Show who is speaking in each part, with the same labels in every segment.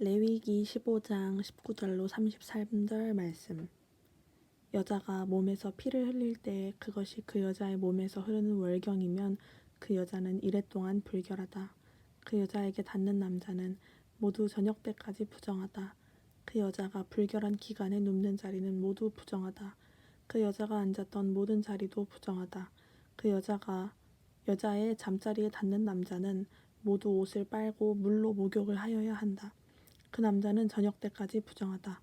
Speaker 1: 레위기 15장 19절로 33절 말씀. 여자가 몸에서 피를 흘릴 때 그것이 그 여자의 몸에서 흐르는 월경이면 그 여자는 이래 동안 불결하다. 그 여자에게 닿는 남자는 모두 저녁 때까지 부정하다. 그 여자가 불결한 기간에 눕는 자리는 모두 부정하다. 그 여자가 앉았던 모든 자리도 부정하다. 그 여자가 여자의 잠자리에 닿는 남자는 모두 옷을 빨고 물로 목욕을 하여야 한다. 그 남자는 저녁 때까지 부정하다.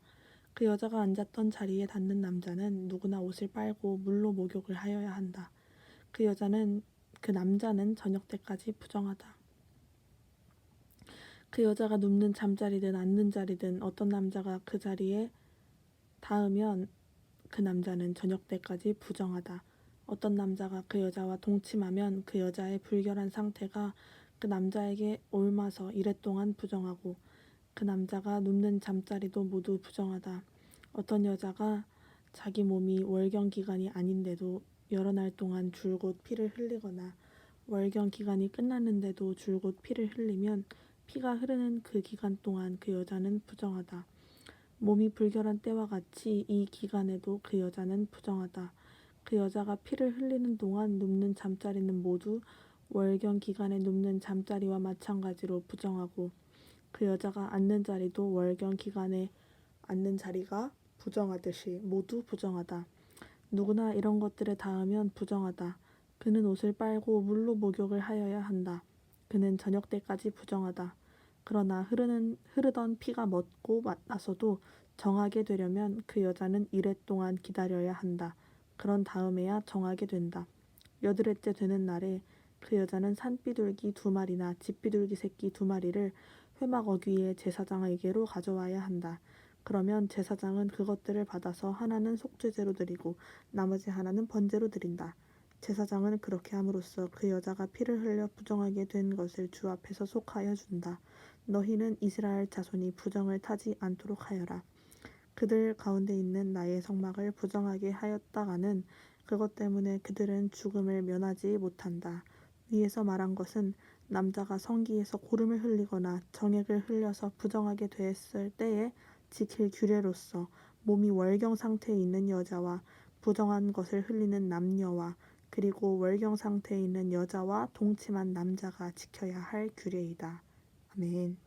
Speaker 1: 그 여자가 앉았던 자리에 닿는 남자는 누구나 옷을 빨고 물로 목욕을 하여야 한다. 그 여자는 그 남자는 저녁 때까지 부정하다. 그 여자가 눕는 잠자리든 앉는 자리든 어떤 남자가 그 자리에 닿으면 그 남자는 저녁 때까지 부정하다. 어떤 남자가 그 여자와 동침하면 그 여자의 불결한 상태가 그 남자에게 옮아서 이랫동안 부정하고 그 남자가 눕는 잠자리도 모두 부정하다. 어떤 여자가 자기 몸이 월경 기간이 아닌데도 여러 날 동안 줄곧 피를 흘리거나 월경 기간이 끝났는데도 줄곧 피를 흘리면 피가 흐르는 그 기간 동안 그 여자는 부정하다. 몸이 불결한 때와 같이 이 기간에도 그 여자는 부정하다. 그 여자가 피를 흘리는 동안 눕는 잠자리는 모두 월경 기간에 눕는 잠자리와 마찬가지로 부정하고 그 여자가 앉는 자리도 월경 기간에 앉는 자리가 부정하듯이 모두 부정하다. 누구나 이런 것들에 닿으면 부정하다. 그는 옷을 빨고 물로 목욕을 하여야 한다. 그는 저녁 때까지 부정하다. 그러나 흐르는 흐르던 피가 멎고 나서도 정하게 되려면 그 여자는 이래 동안 기다려야 한다. 그런 다음에야 정하게 된다. 여드레째 되는 날에 그 여자는 산비둘기 두 마리나 집비둘기 새끼 두 마리를 회막 어귀의 제사장에게로 가져와야 한다. 그러면 제사장은 그것들을 받아서 하나는 속죄제로 드리고 나머지 하나는 번제로 드린다. 제사장은 그렇게 함으로써 그 여자가 피를 흘려 부정하게 된 것을 주 앞에서 속하여 준다. 너희는 이스라엘 자손이 부정을 타지 않도록 하여라. 그들 가운데 있는 나의 성막을 부정하게 하였다가는 그것 때문에 그들은 죽음을 면하지 못한다. 위에서 말한 것은 남자가 성기에서 고름을 흘리거나 정액을 흘려서 부정하게 됐을 때에 지킬 규례로서 몸이 월경 상태에 있는 여자와 부정한 것을 흘리는 남녀와 그리고 월경 상태에 있는 여자와 동침한 남자가 지켜야 할 규례이다. 아멘.